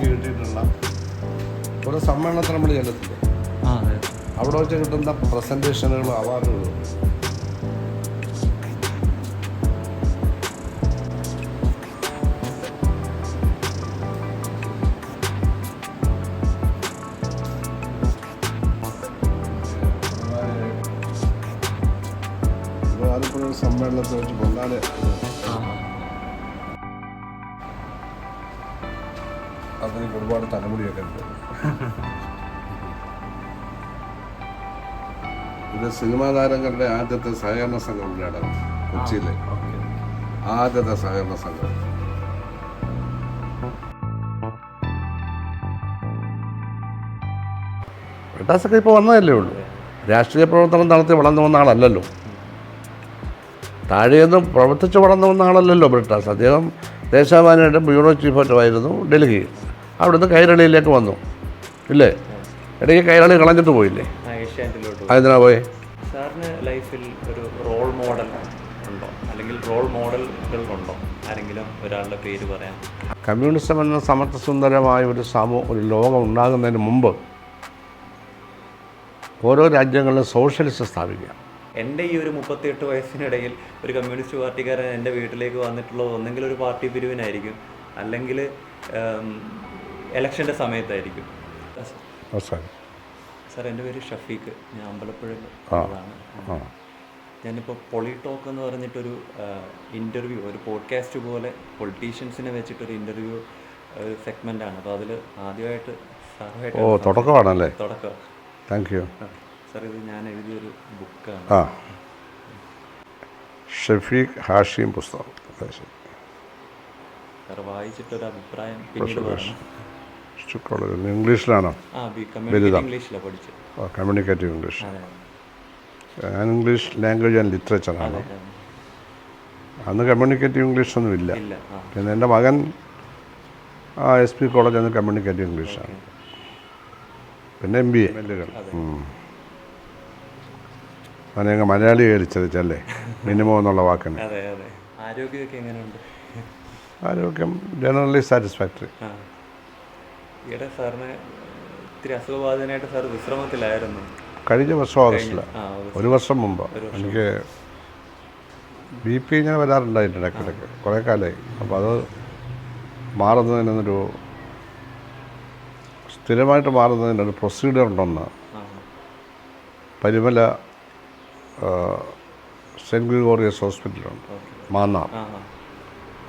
കിട്ടിയിട്ടുള്ള ഒരു സമ്മേളനത്തിൽ നമ്മൾ ചെല്ലത്തില്ലേ. അവിടെ വെച്ച് കിട്ടുന്ന പ്രസന്റേഷനുകളും അവാർഡുകളും തലമുടിയൊക്കെ ഉണ്ട്. ഇത് സിനിമാ താരങ്ങളുടെ ആദ്യത്തെ സഹകരണ സംഘം ഉള്ളതാണ് കൊച്ചിയിലെ ആദ്യത്തെ സഹകരണ സംഘം ബ്രിട്ടാസൊക്കെ ഇപ്പോൾ വന്നതല്ലേ ഉള്ളൂ. രാഷ്ട്രീയ പ്രവർത്തനം നടത്തി വളർന്നു വന്ന ആളല്ലല്ലോ. താഴെയൊന്ന് പ്രവർത്തിച്ച് വളർന്നു വന്ന ആളല്ലല്ലോ ബ്രിട്ടാസ് അദ്ദേഹം ദേശാഭിമാനിയുടെ ബ്യൂറോ ചീഫ് ആയിരുന്നു ഡൽഹിയിൽ അവിടുന്ന് കൈരളിയിലേക്ക് വന്നു. ഇല്ലേ? ഇടയ്ക്ക് കൈരളി കളഞ്ഞിട്ട് പോയില്ലേ? ആ ഏഷ്യാനെറ്റിലോട്ട് അതിനാ പോയി? സാറിന് ലൈഫിൽ ഒരു റോൾ മോഡൽ ഉണ്ടോ? അല്ലെങ്കിൽ റോൾ മോഡലുകൾ ഉണ്ടോ ആരെങ്കിലും ഒരാളുടെ പേര് പറയാം കമ്മ്യൂണിസം എന്ന സമത്വസുന്ദരമായ ഒരു സമൂഹ ഒരു ലോകം ഉണ്ടാകുന്നതിന് മുമ്പ് ഓരോ രാജ്യങ്ങളിലും സോഷ്യലിസ്റ്റ് സ്ഥാപിക്കുക. എന്റെ ഈ ഒരു മുപ്പത്തിയെട്ട് വയസ്സിനിടയിൽ ഒരു കമ്മ്യൂണിസ്റ്റ് പാർട്ടിക്കാരൻ എന്റെ വീട്ടിലേക്ക് വന്നിട്ടുള്ളത് ഒന്നെങ്കിൽ ഒരു പാർട്ടി പിരിവിനായിരിക്കും. അല്ലെങ്കിൽ ഇലക്ഷന്റെ സമയത്തായിരിക്കും. സാർ എന്റെ പേര് ഷഫീഖ്. ഞാൻ അമ്പലപ്പുഴയിലാണ് ഞാനിപ്പോൾ പൊളിടോക്ക് എന്ന് പറഞ്ഞിട്ടൊരു ഇന്റർവ്യൂ ഒരു പോഡ്കാസ്റ്റ് പോലെ പൊളിറ്റീഷ്യൻസിനെ വെച്ചിട്ടൊരു ഇന്റർവ്യൂ ഒരു ആണ്. അപ്പോൾ അതിൽ ആദ്യമായിട്ട് ഓ സാറുമായിട്ട് തുടക്കമാണല്ലേ? തുടക്കം. താങ്ക് യു സാർ ഇത് ഞാൻ എഴുതിയൊരു ബുക്കാണ് ഷഫീഖ് ഹാഷിം പുസ്തകം. സാർ വായിച്ചിട്ടൊരു അഭിപ്രായം പിന്നീട് പറഞ്ഞു കോളേജ് ഇംഗ്ലീഷിലാണോ? ബിരുദം കമ്മ്യൂണിക്കേറ്റീവ് ഇംഗ്ലീഷ് ഞാൻ ഇംഗ്ലീഷ് ലാംഗ്വേജ് ആൻഡ് ലിറ്ററേച്ചറാണ് അന്ന് കമ്മ്യൂണിക്കേറ്റീവ് ഇംഗ്ലീഷ് ഒന്നും ഇല്ല. പിന്നെ എന്റെ മകൻ ആ എസ് പി കോളേജ് അന്ന് കമ്മ്യൂണിക്കേറ്റീവ് ഇംഗ്ലീഷാണ് പിന്നെ എം ബി എ അവനെ മലയാളി അല്ലേ മിനിമം എന്നുള്ള വാക്കിന്. ആരോഗ്യം ജനറലി സാറ്റിസ്ഫാക്ടറി ഈയിടെ സാറിന് ഇത്തിരി അസുഖബാധിതനായിട്ട് സാർ വിശ്രമത്തിലായിരുന്നു. കഴിഞ്ഞ വർഷം ഓഗസ്റ്റിൽ. ഒരു വർഷം മുമ്പ്. എനിക്ക് ബി പി ഇങ്ങനെ വരാറുണ്ടായിട്ട് ഇടയ്ക്കിടയ്ക്ക്. കുറേ കാലമായി. അപ്പോൾ അത് മാറുന്നതിനൊരു സ്ഥിരമായിട്ട് മാറുന്നതിനൊരു പ്രൊസീഡിയർ ഉണ്ടെന്ന് പരിമല സെന്റ് ഗ്രിഗോറിയസ് ഹോസ്പിറ്റലുണ്ട് മാന്നാർ.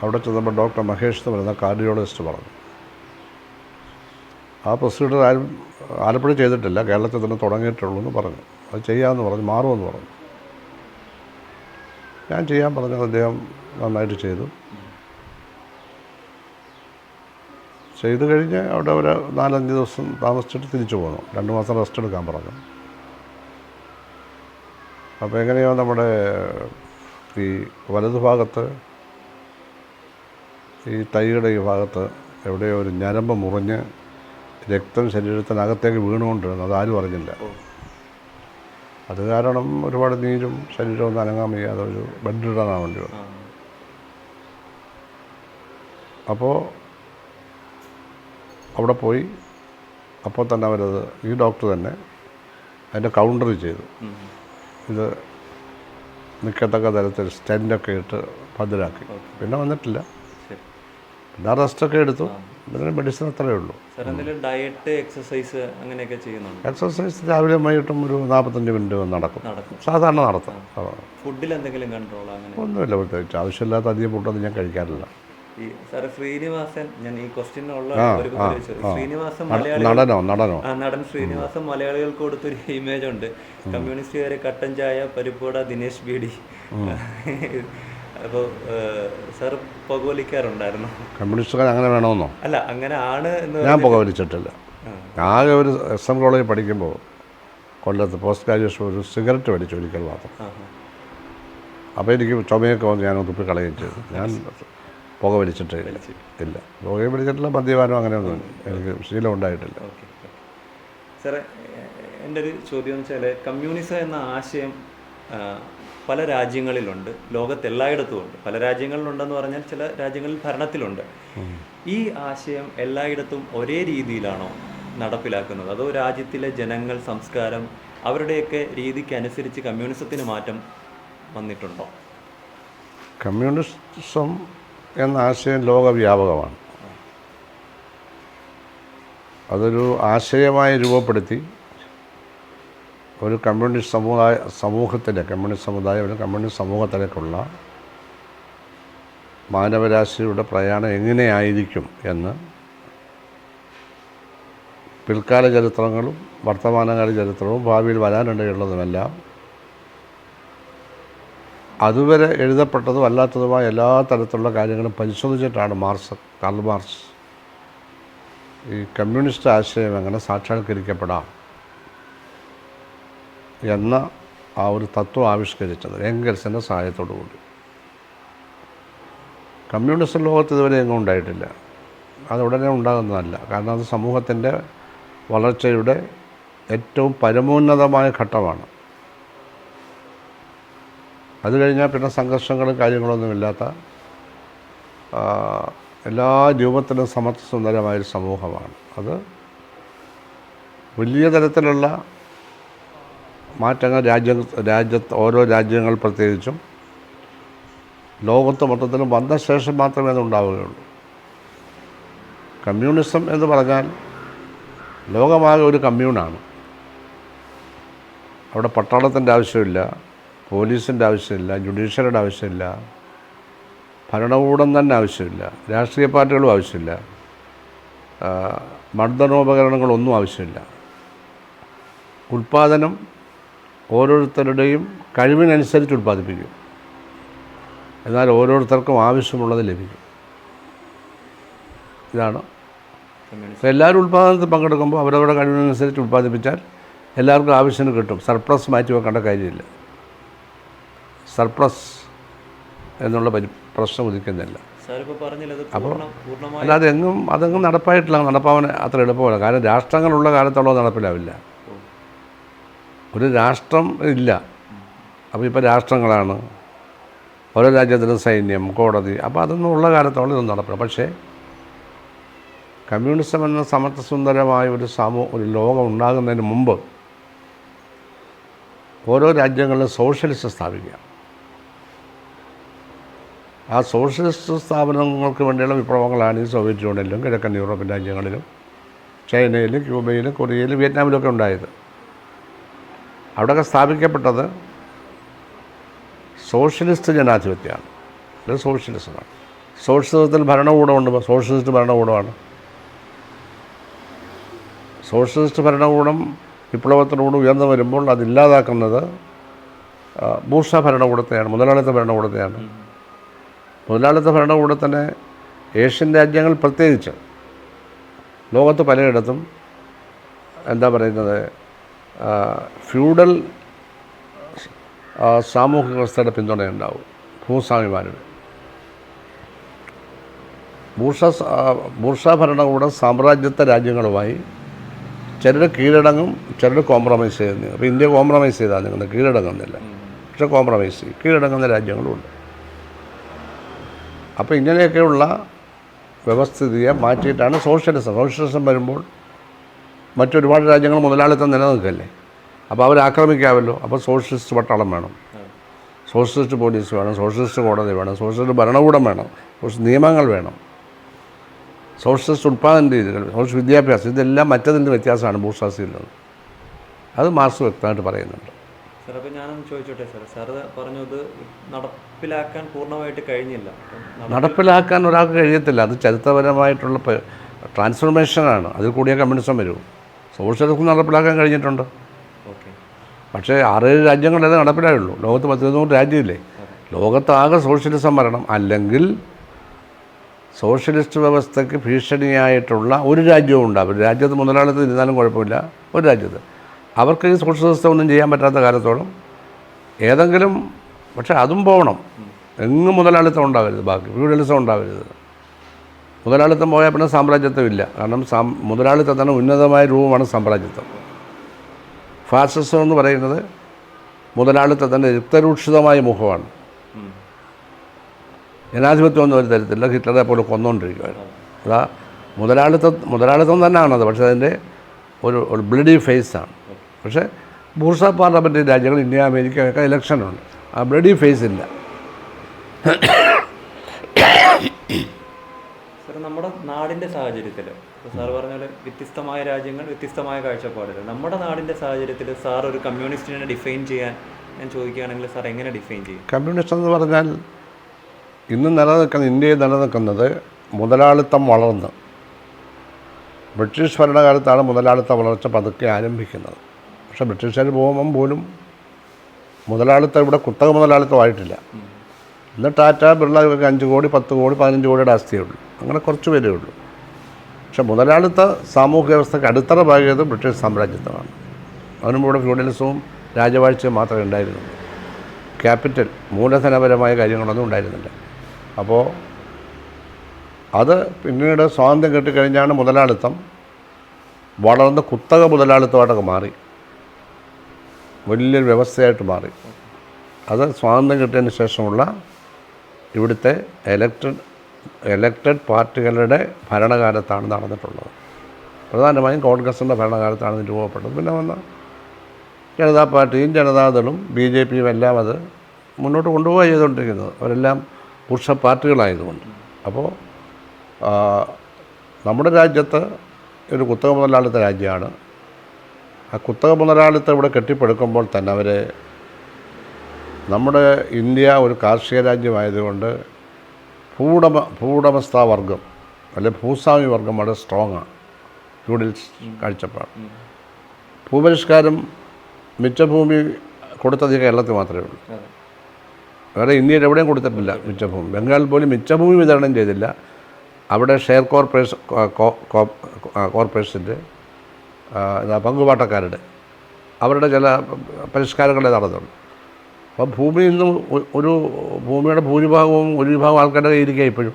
അവിടെ ചെന്നപ്പോൾ ഡോക്ടർ മഹേഷ് എന്ന് പറയുന്ന കാർഡിയോളജിസ്റ്റ് പറഞ്ഞു. ആ പ്രൊസീജിയർ ആരും ആലപ്പുഴ ചെയ്തിട്ടില്ല. കേരളത്തിൽ തന്നെ തുടങ്ങിയിട്ടുള്ളൂ എന്ന് പറഞ്ഞു. അത് ചെയ്യാമെന്ന് പറഞ്ഞു. മാറുമെന്ന് പറഞ്ഞു. ഞാൻ ചെയ്യാൻ പറഞ്ഞത് അദ്ദേഹം നന്നായിട്ട് ചെയ്തു. ചെയ്തു കഴിഞ്ഞ് അവിടെ ഒരു നാലഞ്ച് ദിവസം താമസിച്ചിട്ട് തിരിച്ചു പോന്നു. രണ്ട് മാസം റെസ്റ്റ് എടുക്കാൻ പറഞ്ഞു. അപ്പോൾ എങ്ങനെയോ നമ്മുടെ ഈ വലതുഭാഗത്ത് ഈ തൈയുടെ ഈ ഭാഗത്ത് എവിടെയോ ഒരു ഞരമ്പ് മുറിഞ്ഞ് രക്തം ശരീരത്തിനകത്തേക്ക് വീണുകൊണ്ടിരുന്നു. അതാരും അറിഞ്ഞില്ല. അത് കാരണം ഒരുപാട് നീരും ശരീരവും ഒന്നും അനങ്ങാൻ വയ്യാതെ ഒരു ബെഡിടാനാണ് വേണ്ടി വന്നു. അപ്പോൾ അവിടെ പോയി. അപ്പോൾ തന്നെ അവരത് ഈ ഡോക്ടർ തന്നെ അതിന്റെ കൗണ്ടർ ചെയ്തു. ഇത് നിൽക്കത്തക്ക തരത്തിൽ സ്റ്റെന്റൊക്കെ ഇട്ട് ഭദ്രാക്കി പിന്നെ വന്നിട്ടില്ല. പിന്നെ റെസ്റ്റൊക്കെ എടുത്തു. പിന്നെ മെഡിസിൻ അത്രയേ ഉള്ളൂ. ഡയറ്റ് എക്സസൈസ് അങ്ങനെയൊക്കെ ചെയ്യുന്നുണ്ട്? എക്സസൈസ് രാവിലെ വൈകിട്ടും ഒരു നാൽപ്പത്തഞ്ച് മിനിറ്റ് നടക്കും. സാധാരണ നടത്തും. ഫുഡിൽ എന്തെങ്കിലും കൺട്രോൾ അങ്ങനെ? ഒന്നുമില്ല പ്രത്യേകിച്ച് ആവശ്യമില്ലാത്ത അധികം ഫുഡൊന്നും ഞാൻ കഴിക്കാറില്ല. ഈ സാറ് ശ്രീനിവാസൻ ഞാൻ ഈ ക്വസ്റ്റ്യനുള്ള. ശ്രീനിവാസൻ നടനോ നടനോ? നടൻ ശ്രീനിവാസൻ മലയാളികൾക്ക് കൊടുത്തൊരു ഇമേജ് ഉണ്ട്. കമ്മ്യൂണിസ്റ്റുകാരെ കട്ടൻ ചായ പരിപ്പോട ദിനേശ് ബീഡി. അപ്പോൾ സാർ പുകവലിക്കാറുണ്ടായിരുന്നു. കമ്മ്യൂണിസ്റ്റുകാർ അങ്ങനെ വേണമെന്നോ? അല്ല അങ്ങനെ ആണ് എന്ന് ഞാൻ പുകവലിച്ചിട്ടില്ല. ആകെ ഒരു എസ് എം കോളേജിൽ പഠിക്കുമ്പോൾ കൊല്ലത്ത് പോസ്റ്റ് ഗ്രാജുവേഷൻ ഒരു സിഗരറ്റ് വലിച്ചു ഒരിക്കൽ മാത്രം. അപ്പോൾ എനിക്ക് ചുമയൊക്കെ വന്ന് ഞാൻ തുപ്പി കളയുകയും ചെയ്തു. ഞാൻ പുക വലിച്ചിട്ട് ഇല്ല. പുക വലിച്ചിട്ടുള്ള മദ്യപാനം അങ്ങനെയൊന്നും എനിക്ക് ശീലം ഉണ്ടായിട്ടില്ല. സാറേ എന്റെ ഒരു ചോദ്യം എന്ന് വെച്ചാൽ കമ്മ്യൂണിസം എന്ന ആശയം പല രാജ്യങ്ങളിലുണ്ട് ലോകത്തെല്ലായിടത്തും ഉണ്ട്. പല രാജ്യങ്ങളിലുണ്ടെന്ന് പറഞ്ഞാൽ ചില രാജ്യങ്ങളിൽ ഭരണത്തിലുണ്ട്. ഈ ആശയം എല്ലായിടത്തും ഒരേ രീതിയിലാണോ നടപ്പിലാക്കുന്നത്? അതോ രാജ്യത്തിലെ ജനങ്ങൾ സംസ്കാരം അവരുടെയൊക്കെ രീതിക്ക് അനുസരിച്ച് കമ്മ്യൂണിസത്തിന് മാറ്റം വന്നിട്ടുണ്ടോ? കമ്മ്യൂണിസം എന്ന ആശയം ലോകവ്യാപകമാണ്. അതൊരു ആശയമായി രൂപപ്പെടുത്തി ഒരു കമ്മ്യൂണിസ്റ്റ് സമുദായ സമൂഹത്തിലെ കമ്മ്യൂണിസ്റ്റ് സമുദായം ഒരു കമ്മ്യൂണിസ്റ്റ് സമൂഹത്തിലേക്കുള്ള മാനവരാശിയുടെ പ്രയാണം എങ്ങനെയായിരിക്കും എന്ന് പിൽക്കാല ചരിത്രങ്ങളും വർത്തമാനകാല ചരിത്രവും ഭാവിയിൽ വരാനിടയുള്ളതുമെല്ലാം അതുവരെ എഴുതപ്പെട്ടതും അല്ലാത്തതുമായ എല്ലാ തരത്തിലുള്ള കാര്യങ്ങളും പരിശോധിച്ചിട്ടാണ് മാർസ് കാർൽ മാർസ് ഈ കമ്മ്യൂണിസ്റ്റ് ആശയം എങ്ങനെ സാക്ഷാത്കരിക്കപ്പെടാം. എന്ന ആ ഒരു തത്വം ആവിഷ്കരിച്ചത് എംഗൽസിന്റെ സഹായത്തോടു കൂടി. കമ്മ്യൂണിസ്റ്റ് ലോകത്ത് ഇതുവരെ എങ്ങും ഉണ്ടായിട്ടില്ല. അത് ഉടനെ ഉണ്ടാകുന്നതല്ല. കാരണം അത് സമൂഹത്തിന്റെ വളർച്ചയുടെ ഏറ്റവും പരമോന്നതമായ ഘട്ടമാണ്. അത് കഴിഞ്ഞാൽ പിന്നെ സംഘർഷങ്ങളും കാര്യങ്ങളൊന്നുമില്ലാത്ത ആ, എല്ലാ രൂപത്തിലും സമത്വസുന്ദരമായൊരു സമൂഹമാണ്. അത് വലിയ തരത്തിലുള്ള മാറ്റങ്ങൾ രാജ്യ രാജ്യത്ത് ഓരോ രാജ്യങ്ങൾ പ്രത്യേകിച്ചും ലോകത്ത് മൊത്തത്തിലും വന്ന ശേഷം മാത്രമേ അതുണ്ടാവുകയുള്ളൂ. കമ്മ്യൂണിസം എന്ന് പറഞ്ഞാൽ ലോകമാകെ ഒരു കമ്മ്യൂണാണ്. അവിടെ പട്ടാളത്തിന്റെ ആവശ്യമില്ല പോലീസിന്റെ ആവശ്യമില്ല ജുഡീഷ്യറിയുടെ ആവശ്യമില്ല ഭരണകൂടം തന്നെ ആവശ്യമില്ല രാഷ്ട്രീയ പാർട്ടികളും ആവശ്യമില്ല മർദ്ദനോപകരണങ്ങളൊന്നും ആവശ്യമില്ല. ഉൽപ്പാദനം ഓരോരുത്തരുടെയും കഴിവിനനുസരിച്ച് ഉൽപ്പാദിപ്പിക്കും. എന്നാൽ ഓരോരുത്തർക്കും ആവശ്യമുള്ളത് ലഭിക്കും. ഇതാണ്. എല്ലാവരും ഉൽപ്പാദനത്തിൽ പങ്കെടുക്കുമ്പോൾ അവരവരുടെ കഴിവിനനുസരിച്ച് ഉൽപ്പാദിപ്പിച്ചാൽ എല്ലാവർക്കും ആവശ്യത്തിന് കിട്ടും. സർപ്ലസ് മാറ്റി വെക്കേണ്ട കാര്യമില്ല. സർപ്ലസ് എന്നുള്ള പരി പ്രശ്നം ഉദിക്കുന്നില്ല. അപ്പോൾ അല്ലാതെ എങ്ങും അതെങ്ങും നടപ്പായിട്ടില്ല നടപ്പാവാൻ അത്ര എളുപ്പമല്ല. കാരണം രാഷ്ട്രങ്ങളുള്ള കാലത്തോളം നടപ്പിലാവില്ല. ഒരു രാഷ്ട്രം ഇല്ല. അപ്പോൾ ഇപ്പോൾ രാഷ്ട്രങ്ങളാണ്. ഓരോ രാജ്യത്തിനും സൈന്യം കോടതി അപ്പോൾ അതൊന്നും ഉള്ള കാലത്തോളം ഇതൊന്നും നടപ്പില്ല പക്ഷേ കമ്മ്യൂണിസം എന്ന സമത്വസുന്ദരമായ ഒരു സമൂഹ ഒരു ലോകം ഉണ്ടാകുന്നതിന് മുമ്പ് ഓരോ രാജ്യങ്ങളിലും സോഷ്യലിസ്റ്റ് സ്ഥാപിക്കുക. ആ സോഷ്യലിസ്റ്റ് സ്ഥാപനങ്ങൾക്ക് വേണ്ടിയുള്ള വിപ്ലവങ്ങളാണ് ഈ സോവിയറ്റ് യൂണിയനിലും കിഴക്കൻ യൂറോപ്യൻ രാജ്യങ്ങളിലും ചൈനയിലും ക്യൂബയിലും കൊറിയയിലും വിയറ്റ്നാമിലും ഒക്കെ ഉണ്ടായത്. അവിടെയൊക്കെ സ്ഥാപിക്കപ്പെട്ടത് സോഷ്യലിസ്റ്റ് ജനാധിപത്യമാണ്. അത് സോഷ്യലിസമാണ്. സോഷ്യലിസത്തിൽ ഭരണകൂടമുണ്ട്. സോഷ്യലിസ്റ്റ് ഭരണകൂടമാണ്. സോഷ്യലിസ്റ്റ് ഭരണകൂടം വിപ്ലവത്തിനോട് ഉയർന്നു വരുമ്പോൾ അതില്ലാതാക്കുന്നത് ബൂർഷ ഭരണകൂടത്തെയാണ് മുതലാളിത്ത ഭരണകൂടത്തെയാണ്. മുതലാളിത്ത ഭരണകൂടത്തിന് ഏഷ്യൻ രാജ്യങ്ങൾ പ്രത്യേകിച്ച് ലോകത്ത് പലയിടത്തും എന്താ പറയുന്നത് ഫ്യൂഡൽ സാമൂഹിക വ്യവസ്ഥയുടെ പിന്തുണയുണ്ടാവും ഭൂസ്വാമിമാരുടെ. ഭൂഷ ബൂർഷ ഭരണകൂടം സാമ്രാജ്യത്വ രാജ്യങ്ങളുമായി ചിലർ കീഴടങ്ങും ചിലർ കോംപ്രമൈസ് ചെയ്യുന്നു. അപ്പോൾ ഇന്ത്യ കോംപ്രമൈസ് ചെയ്താൽ നിങ്ങൾ കീഴടങ്ങുന്നില്ല. പക്ഷെ കോംപ്രമൈസ് ചെയ്യും. കീഴടങ്ങുന്ന രാജ്യങ്ങളുമുണ്ട് അപ്പോൾ ഇങ്ങനെയൊക്കെയുള്ള വ്യവസ്ഥിതിയെ മാറ്റിയിട്ടാണ് സോഷ്യലിസം സോഷ്യലിസം വരുമ്പോൾ മറ്റൊരുപാട് രാജ്യങ്ങൾ മുതലാളിത്തം നിലനിൽക്കല്ലേ? അപ്പോൾ അവർ ആക്രമിക്കാമല്ലോ. അപ്പോൾ സോഷ്യലിസ്റ്റ് പട്ടാളം വേണം. സോഷ്യലിസ്റ്റ് പോലീസ് വേണം. സോഷ്യലിസ്റ്റ് കോടതി വേണം. സോഷ്യലിസ്റ്റ് ഭരണകൂടം വേണം. സോഷ്യൽ നിയമങ്ങൾ വേണം. സോഷ്യലിസ്റ്റ് ഉൽപ്പാദന രീതികൾ സോഷ്യൽ വിദ്യാഭ്യാസം ഇതെല്ലാം മറ്റതിന്റെ വ്യത്യാസമാണ് ബൂർഷാസിയിൽ നിന്ന് അത് മാർസ് വ്യക്തമായിട്ട് പറയുന്നുണ്ട്. സാർ അപ്പോൾ ഞാനൊന്ന് ചോദിച്ചോട്ടെ സാർ. സാർ പറഞ്ഞത് നടപ്പിലാക്കാൻ പൂർണമായിട്ട് കഴിഞ്ഞില്ല. നടപ്പിലാക്കാൻ ഒരാൾക്ക് കഴിയത്തില്ല. അത് ചരിത്രപരമായിട്ടുള്ള ട്രാൻസ്ഫോർമേഷനാണ് അതിൽ കൂടിയ കമ്മ്യൂണിസം വരും. സോഷ്യലിസം നടപ്പിലാക്കാൻ കഴിഞ്ഞിട്ടുണ്ട്. ഓക്കെ. പക്ഷേ ആറേഴ് രാജ്യങ്ങളേ നടപ്പിലായുള്ളൂ. ലോകത്ത് പത്തിരുന്നൂറ് രാജ്യമില്ലേ? ലോകത്താകെ സോഷ്യലിസം വരണം അല്ലെങ്കിൽ സോഷ്യലിസ്റ്റ് വ്യവസ്ഥയ്ക്ക് ഭീഷണിയായിട്ടുള്ള ഒരു രാജ്യവും ഉണ്ടാവും രാജ്യത്ത് മുതലാളിത്തം ഇരുന്നാലും കുഴപ്പമില്ല. ഒരു രാജ്യത്ത്. അവർക്ക് ഈ സോഷ്യലിസ്റ്റ് ഒന്നും ചെയ്യാൻ പറ്റാത്ത കാലത്തോളം ഏതെങ്കിലും പക്ഷേ അതും പോകണം. എങ്ങും മുതലാളിത്തം ഉണ്ടാവരുത് ബാക്കി ഫ്യൂഡലിസം ഉണ്ടാവരുത് മുതലാളിത്തം പോയാൽ പിന്നെ സാമ്രാജ്യത്വമില്ല. കാരണം സാം തന്നെ ഉന്നതമായ രൂപമാണ് സാമ്രാജ്യത്വം. ഫാസിസം എന്ന് പറയുന്നത് മുതലാളിത്തത്തിന്റെ രക്തരൂക്ഷിതമായ മുഖമാണ്. ജനാധിപത്യം ഒന്നും ഒരു തരത്തില്ല ഹിറ്റ്ലറെ പോലെ കൊന്നുകൊണ്ടിരിക്കുകയാണ് അതാ മുതലാളിത്തം മുതലാളിത്തം തന്നെയാണത് പക്ഷേ അതിന്റെ ഒരു ഒരു ബ്ലഡി ഫേസാണ് പക്ഷേ ബൂർസ പാർലമെന്റ് രാജ്യങ്ങൾ ഇന്ത്യ അമേരിക്ക ഒക്കെ ഇലക്ഷനുണ്ട്. ആ ബ്ലഡി ഫേസ് ഇല്ല. സാർ നമ്മുടെ നാടിന്റെ സാഹചര്യത്തിൽ സാർ പറഞ്ഞ പോലെ വ്യത്യസ്തമായ രാജ്യങ്ങൾ വ്യത്യസ്തമായ കാഴ്ചപ്പാടുകൾ. നമ്മുടെ നാടിന്റെ സാഹചര്യത്തിൽ സാർ ഒരു കമ്മ്യൂണിസ്റ്റിനെ ഡിഫൈൻ ചെയ്യാൻ ഞാൻ ചോദിക്കുകയാണെങ്കിൽ സാർ എങ്ങനെ ഡിഫൈൻ ചെയ്യും? കമ്മ്യൂണിസ്റ്റ് എന്ന് പറഞ്ഞാൽ ഇന്ന് നിലനിൽക്കുന്ന ഇന്ത്യയിൽ നിലനിൽക്കുന്നത് മുതലാളിത്തം വളർന്ന്. ബ്രിട്ടീഷ് ഭരണകാലത്താണ് മുതലാളിത്ത വളർച്ച പതുക്കെ ആരംഭിക്കുന്നത്. പക്ഷേ ബ്രിട്ടീഷുകാർ പോകുമ്പം പോലും മുതലാളിത്തം ഇവിടെ കുത്തക മുതലാളിത്തമായിട്ടില്ല ഇന്ന് ടാറ്റ ബിർള ഇവർക്ക് അഞ്ച് കോടി പത്ത് കോടി പതിനഞ്ച് കോടിയുടെ ആസ്തിയേ ഉള്ളൂ. അങ്ങനെ കുറച്ച് പേരേ ഉള്ളൂ. പക്ഷേ മുതലാളിത്ത സാമൂഹ്യ വ്യവസ്ഥയ്ക്ക് അടിത്തറ പാകിയത് ബ്രിട്ടീഷ് സാമ്രാജ്യത്വമാണ്. അതിനുമ്പോൾ ഇവിടെ ഫ്യൂഡലിസവും രാജവാഴ്ചയും മാത്രമേ ഉണ്ടായിരുന്നുള്ളൂ. ക്യാപിറ്റൽ മൂലധനപരമായ കാര്യങ്ങളൊന്നും ഉണ്ടായിരുന്നില്ല. അപ്പോൾ അത് പിന്നീട് സ്വാതന്ത്ര്യം കിട്ടിക്കഴിഞ്ഞാണ് മുതലാളിത്തം വളർന്ന് കുത്തക മുതലാളിത്തമായിട്ടൊക്കെ മാറി. വലിയൊരു വ്യവസ്ഥയായിട്ട് മാറി. അത് സ്വാതന്ത്ര്യം കിട്ടിയതിന് ശേഷമുള്ള ഇവിടുത്തെ എലക്റ്റഡ് എലക്റ്റഡ് പാർട്ടികളുടെ ഭരണകാലത്താണ് നടന്നിട്ടുള്ളത്. പ്രധാനമായും കോൺഗ്രസിന്റെ ഭരണകാലത്താണ് ഇത് രൂപപ്പെട്ടത്. പിന്നെ വന്ന ജനതാ പാർട്ടിയും ജനതാദളും ബി ജെ പിയും എല്ലാം അത് മുന്നോട്ട് കൊണ്ടുപോവുക ചെയ്തുകൊണ്ടിരിക്കുന്നത്. അവരെല്ലാം പുരുഷ പാർട്ടികളായതുകൊണ്ട്. അപ്പോൾ നമ്മുടെ രാജ്യത്ത് ഒരു കുത്തക മുതലാളിത്ത രാജ്യമാണ്. ആ കുത്തക മുതലാളിത്തം ഇവിടെ കെട്ടിപ്പടുക്കുമ്പോൾ തന്നെ അവർ നമ്മുടെ ഇന്ത്യ ഒരു കാർഷിക രാജ്യമായതുകൊണ്ട് ഭൂടമ ഭൂടമസ്ഥാ വർഗം അല്ലെ ഭൂസ്വാമി വർഗം വളരെ സ്ട്രോങ് ആണ്. ഫ്യൂഡൽസ് കാഴ്ചപ്പാട്. ഭൂപരിഷ്കാരം മിച്ചഭൂമി കൊടുത്തത് കേരളത്തിൽ മാത്രമേ ഉള്ളൂ. വേറെ ഇന്ത്യയിൽ എവിടെയും കൊടുത്തിട്ടില്ല മിച്ചഭൂമി ബംഗാളിൽ പോലും മിച്ചഭൂമി വിതരണം ചെയ്തില്ല. അവിടെ ഷെയർ കോർപ്പറേഷൻ കോർപ്പറേഷന്റെ പങ്കുപാട്ടക്കാരുടെ അവരുടെ ചില പരിഷ്കാരങ്ങളെ നടന്നുള്ളൂ അപ്പോൾ ഭൂമി ഇന്നും ഒരു ഭൂമിയുടെ ഭൂരിഭാഗവും ഒരു വിഭാഗം ആൾക്കാരുടെ കയ്യിരിക്കുക ഇപ്പോഴും.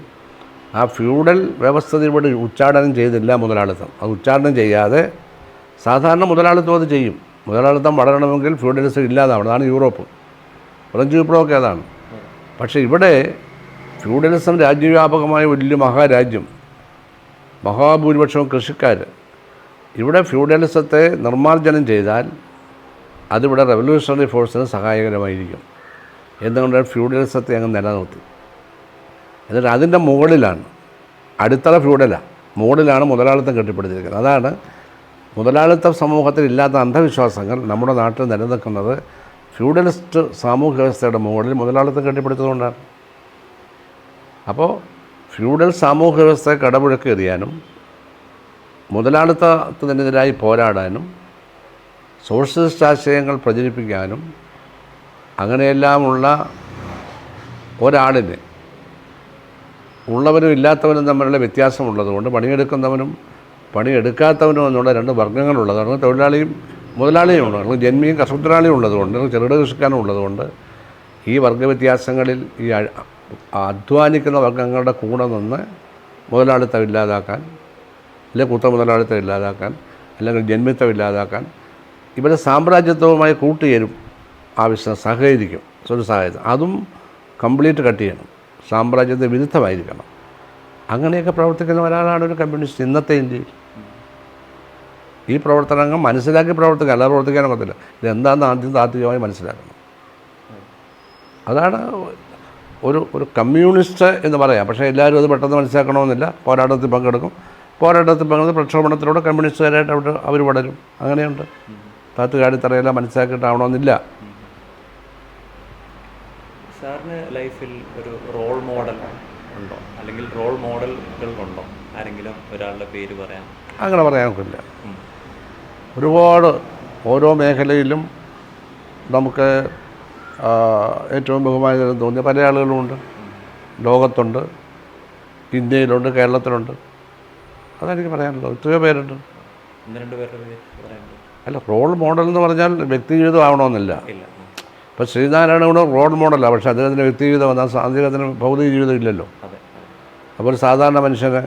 ആ ഫ്യൂഡൽ വ്യവസ്ഥ ഇവിടെ ഉച്ചാടനം ചെയ്തില്ല മുതലാളിത്തം. അത് ഉച്ചാടനം ചെയ്യാതെ സാധാരണ മുതലാളിത്തം അത് ചെയ്യും. മുതലാളിത്തം വളരണമെങ്കിൽ ഫ്യൂഡലിസം ഇല്ലാതാവണം. അതാണ് യൂറോപ്പ്. ഫ്രഞ്ച് വിപ്ലവമൊക്കെ അതാണ്. പക്ഷേ ഇവിടെ ഫ്യൂഡലിസം രാജ്യവ്യാപകമായ വലിയ മഹാരാജ്യം മഹാഭൂരിപക്ഷവും കൃഷിക്കാർ ഇവിടെ ഫ്യൂഡലിസത്തെ നിർമ്മാർജനം ചെയ്താൽ അതിവിടെ റെവല്യൂഷണറി ഫോഴ്സിന് സഹായകരമായിരിക്കും. എന്തുകൊണ്ടാണ് ഫ്യൂഡലിസത്തെ അങ്ങ് നിലനിർത്തി? എന്നിട്ട് അതിന്റെ മുകളിലാണ് അടിത്തറ ഫ്യൂഡലാണ് മുകളിലാണ് മുതലാളിത്തം കെട്ടിപ്പടുത്തിരിക്കുന്നത്. അതാണ് മുതലാളിത്ത സമൂഹത്തിൽ ഇല്ലാത്ത അന്ധവിശ്വാസങ്ങൾ നമ്മുടെ നാട്ടിൽ നിലനിൽക്കുന്നത് ഫ്യൂഡലിസ്റ്റ് സാമൂഹ്യ വ്യവസ്ഥയുടെ മുകളിൽ മുതലാളിത്തം കെട്ടിപ്പടുത്തതുകൊണ്ടാണ്. അപ്പോൾ ഫ്യൂഡൽ സാമൂഹ്യ വ്യവസ്ഥയെ കടമുഴക്കി എറിയാനും മുതലാളിത്തത്തിനെതിരായി പോരാടാനും സോഷ്യലിസ്റ്റ് ആശയങ്ങൾ പ്രചരിപ്പിക്കാനും അങ്ങനെയെല്ലാമുള്ള ഒരാളിന് ഉള്ളവനും ഇല്ലാത്തവനും തമ്മിലുള്ള വ്യത്യാസമുള്ളതുകൊണ്ട് പണിയെടുക്കുന്നവനും പണിയെടുക്കാത്തവനും എന്നുള്ള രണ്ട് വർഗങ്ങളുള്ളത്. കാരണം തൊഴിലാളിയും മുതലാളിയും ഉണ്ട് അല്ലെങ്കിൽ ജന്മിയും കർഷകത്തൊഴിലാളിയും ഉള്ളതുകൊണ്ട് ചെറുകിട കൃഷിക്കാരും ഉള്ളതുകൊണ്ട് ഈ വർഗവ്യത്യാസങ്ങളിൽ ഈ അധ്വാനിക്കുന്ന വർഗങ്ങളുടെ കൂടെ നിന്ന് മുതലാളിത്തം ഇല്ലാതാക്കാൻ അല്ലെങ്കിൽ കുത്ത മുതലാളിത്തം ഇല്ലാതാക്കാൻ അല്ലെങ്കിൽ ജന്മിത്തം ഇല്ലാതാക്കാൻ ഇവരെ സാമ്രാജ്യത്വവുമായി കൂട്ടുചേരും ആവശ്യം സഹകരിക്കും. ഒരു അതും കംപ്ലീറ്റ് കട്ട് ചെയ്യണം. സാമ്രാജ്യത്തെ വിരുദ്ധമായിരിക്കണം. അങ്ങനെയൊക്കെ പ്രവർത്തിക്കുന്ന ഒരാളാണ് ഒരു കമ്മ്യൂണിസ്റ്റ് ഇന്നത്തെ ഇന്ത്യയിൽ. ഈ പ്രവർത്തനങ്ങൾ മനസ്സിലാക്കി പ്രവർത്തിക്കുക അല്ലാതെ പ്രവർത്തിക്കാൻ പറ്റില്ല ഇതെന്താണെന്ന് ആദ്യം താത്വികമായി മനസ്സിലാക്കണം. അതാണ് ഒരു ഒരു കമ്മ്യൂണിസ്റ്റ് എന്ന് പറയാം. പക്ഷേ എല്ലാവരും അത് പെട്ടെന്ന് മനസ്സിലാക്കണമെന്നില്ല. പോരാട്ടത്തിൽ പങ്കെടുക്കും. പോരാട്ടത്തിൽ പങ്കെടുത്ത് പ്രക്ഷോഭണത്തിലൂടെ കമ്മ്യൂണിസ്റ്റുകാരായിട്ട് അവിടെ അവർ വളരും അങ്ങനെയുണ്ട്. താത്തുകാടിത്തറയെല്ലാം മനസ്സിലാക്കിയിട്ടാവണമെന്നില്ല. സാറിന് ലൈഫിൽ ഒരു റോൾ മോഡൽ ഉണ്ടോ? അല്ലെങ്കിൽ റോൾ മോഡലുകൾ ഉണ്ടോ? ആരെങ്കിലും ഒരാളുടെ പേര് പറയാം അങ്ങനെ പറയാൻ ഒക്കില്ല. ഒരുപാട് ഓരോ മേഖലയിലും നമുക്ക് ഏറ്റവും ബഹുമാനം തോന്നിയ പല ആളുകളുമുണ്ട്. ലോകത്തുണ്ട് ഇന്ത്യയിലുണ്ട് കേരളത്തിലുണ്ട്. അതെനിക്ക് പറയാനുള്ളത്. എത്രയോ പേരുണ്ട്. ഒന്ന് രണ്ട് പേരുടെ പേര് പറയാനുണ്ടോ അല്ല റോൾ മോഡൽ എന്ന് പറഞ്ഞാൽ വ്യക്തി ജീവിതം ആവണമെന്നില്ല. ഇപ്പോൾ ശ്രീനാരായണ ഗുണം റോൾ മോഡലാണ് പക്ഷേ അദ്ദേഹത്തിന്റെ വ്യക്തിജീവിതം വന്നാൽ അദ്ദേഹത്തിന് ഭൗതിക ജീവിതം ഇല്ലല്ലോ. അപ്പോൾ ഒരു സാധാരണ മനുഷ്യന്